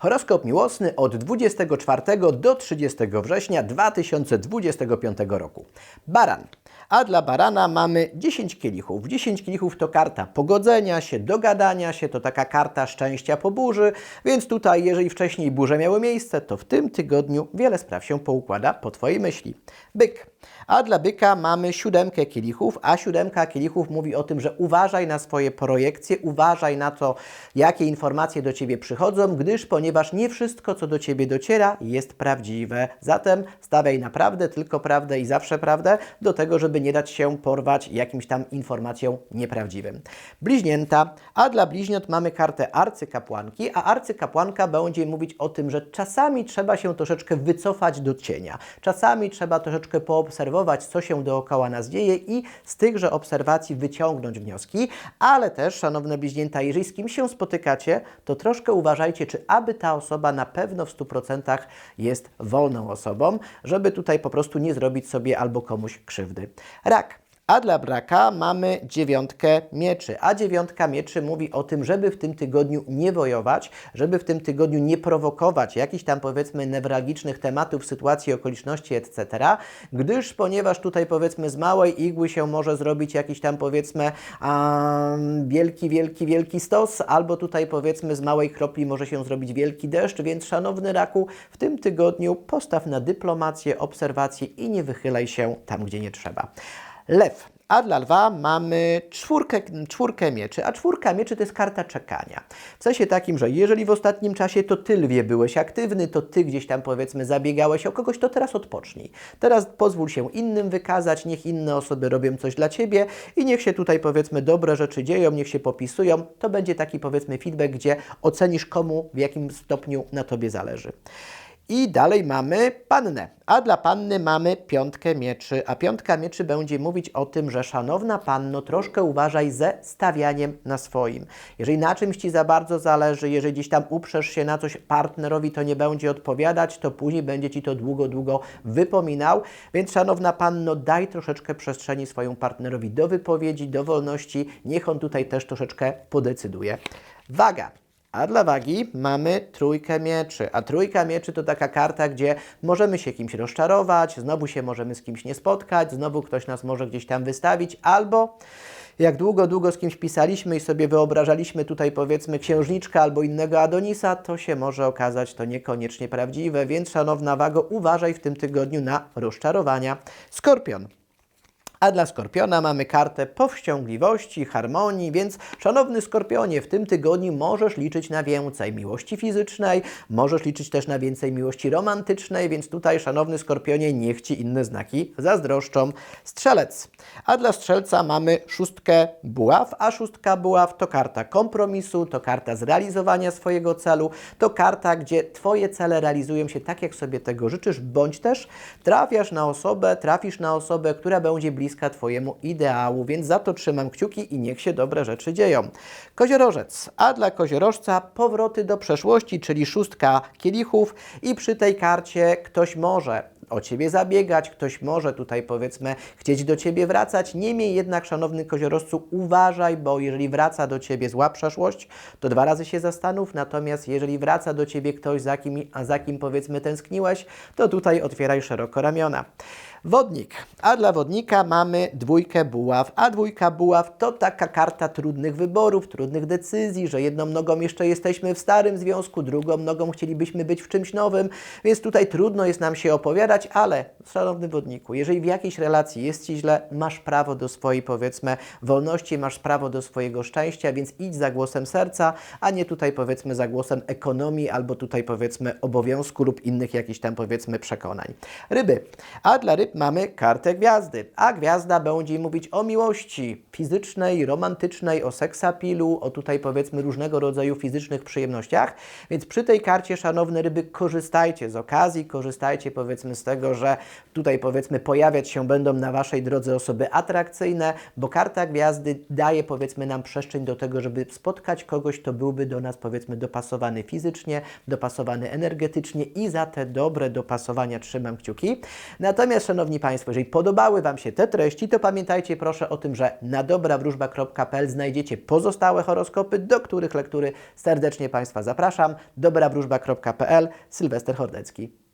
Horoskop miłosny od 24 do 30 września 2025 roku. Baran. A dla barana mamy 10 kielichów. 10 kielichów to karta pogodzenia się, dogadania się, to taka karta szczęścia po burzy, więc tutaj, jeżeli wcześniej burze miały miejsce, to w tym tygodniu wiele spraw się poukłada po Twojej myśli. Byk. A dla byka mamy siódemkę kielichów, a siódemka kielichów mówi o tym, że uważaj na swoje projekcje, uważaj na to, jakie informacje do Ciebie przychodzą, gdyż ponieważ nie wszystko, co do Ciebie dociera, jest prawdziwe. Zatem stawiaj naprawdę tylko prawdę i zawsze prawdę do tego, żeby nie dać się porwać jakimś tam informacjom nieprawdziwym. Bliźnięta, a dla bliźniąt mamy kartę arcykapłanki, a arcykapłanka będzie mówić o tym, że czasami trzeba się troszeczkę wycofać do cienia. Czasami trzeba troszeczkę poobserwować, co się dookoła nas dzieje i z tychże obserwacji wyciągnąć wnioski, ale też, szanowne bliźnięta, jeżeli z kimś się spotykacie, to troszkę uważajcie, czy aby ta osoba na pewno w 100% jest wolną osobą, żeby tutaj po prostu nie zrobić sobie albo komuś krzywdy. Rak. A dla braka mamy dziewiątkę mieczy. A dziewiątka mieczy mówi o tym, żeby w tym tygodniu nie wojować, żeby w tym tygodniu nie prowokować jakichś tam powiedzmy newralgicznych tematów, sytuacji, okoliczności, etc. Gdyż ponieważ tutaj powiedzmy z małej igły się może zrobić jakiś tam powiedzmy um, wielki, wielki, wielki stos, albo tutaj powiedzmy z małej kropli może się zrobić wielki deszcz, więc szanowny raku, w tym tygodniu postaw na dyplomację, obserwację i nie wychylaj się tam, gdzie nie trzeba. Lew. A dla lwa mamy czwórkę, czwórkę mieczy, a czwórka mieczy to jest karta czekania. W sensie takim, że jeżeli w ostatnim czasie to ty lwie byłeś aktywny, to ty gdzieś tam powiedzmy zabiegałeś o kogoś, to teraz odpocznij. Teraz pozwól się innym wykazać, niech inne osoby robią coś dla ciebie i niech się tutaj powiedzmy dobre rzeczy dzieją, niech się popisują. To będzie taki powiedzmy feedback, gdzie ocenisz komu w jakim stopniu na tobie zależy. I dalej mamy pannę. A dla panny mamy piątkę mieczy. A piątka mieczy będzie mówić o tym, że szanowna panno, troszkę uważaj ze stawianiem na swoim. Jeżeli na czymś ci za bardzo zależy, jeżeli gdzieś tam uprzesz się na coś partnerowi, to nie będzie odpowiadać, to później będzie ci to długo, długo wypominał. Więc szanowna panno, daj troszeczkę przestrzeni swojemu partnerowi do wypowiedzi, do wolności. Niech on tutaj też troszeczkę podecyduje. Waga. A dla wagi mamy trójkę mieczy. A trójka mieczy to taka karta, gdzie możemy się kimś rozczarować, znowu się możemy z kimś nie spotkać, znowu ktoś nas może gdzieś tam wystawić, albo jak długo, długo z kimś pisaliśmy i sobie wyobrażaliśmy tutaj powiedzmy księżniczkę albo innego Adonisa, to się może okazać to niekoniecznie prawdziwe, więc szanowna wago, uważaj w tym tygodniu na rozczarowania. Skorpion. A dla Skorpiona mamy kartę powściągliwości, harmonii, więc szanowny Skorpionie, w tym tygodniu możesz liczyć na więcej miłości fizycznej, możesz liczyć też na więcej miłości romantycznej, więc tutaj, szanowny Skorpionie, niech Ci inne znaki zazdroszczą. Strzelec. A dla Strzelca mamy szóstkę buław, a szóstka buław to karta kompromisu, to karta zrealizowania swojego celu, to karta, gdzie Twoje cele realizują się tak, jak sobie tego życzysz, bądź też trafiasz na osobę, trafisz na osobę, która będzie bliska bliska Twojemu ideału, więc za to trzymam kciuki i niech się dobre rzeczy dzieją. Koziorożec, a dla koziorożca powroty do przeszłości, czyli szóstka kielichów i przy tej karcie ktoś może o Ciebie zabiegać, ktoś może tutaj powiedzmy chcieć do Ciebie wracać. Niemniej jednak, szanowny koziorożcu, uważaj, bo jeżeli wraca do Ciebie zła przeszłość, to dwa razy się zastanów, natomiast jeżeli wraca do Ciebie ktoś, za kim, a za kim powiedzmy tęskniłeś, to tutaj otwieraj szeroko ramiona. Wodnik. A dla wodnika mamy dwójkę buław, a dwójka buław to taka karta trudnych wyborów, trudnych decyzji, że jedną nogą jeszcze jesteśmy w starym związku, drugą nogą chcielibyśmy być w czymś nowym, więc tutaj trudno jest nam się opowiadać, ale szanowny wodniku, jeżeli w jakiejś relacji jest Ci źle, masz prawo do swojej powiedzmy wolności, masz prawo do swojego szczęścia, więc idź za głosem serca, a nie tutaj powiedzmy za głosem ekonomii albo tutaj powiedzmy obowiązku lub innych jakichś tam powiedzmy przekonań. Ryby. A dla ryb mamy kartę gwiazdy, a gwiazda będzie mówić o miłości fizycznej, romantycznej, o seksapilu, o tutaj powiedzmy różnego rodzaju fizycznych przyjemnościach, więc przy tej karcie, szanowne ryby, korzystajcie z okazji, korzystajcie powiedzmy z tego, że tutaj powiedzmy pojawiać się będą na Waszej drodze osoby atrakcyjne, bo karta gwiazdy daje powiedzmy nam przestrzeń do tego, żeby spotkać kogoś, kto byłby do nas powiedzmy dopasowany fizycznie, dopasowany energetycznie i za te dobre dopasowania trzymam kciuki. Natomiast Szanowni Państwo, jeżeli podobały Wam się te treści, to pamiętajcie proszę o tym, że na dobrawróżba.pl znajdziecie pozostałe horoskopy, do których lektury serdecznie Państwa zapraszam. dobrawróżba.pl Sylwester Hordecki.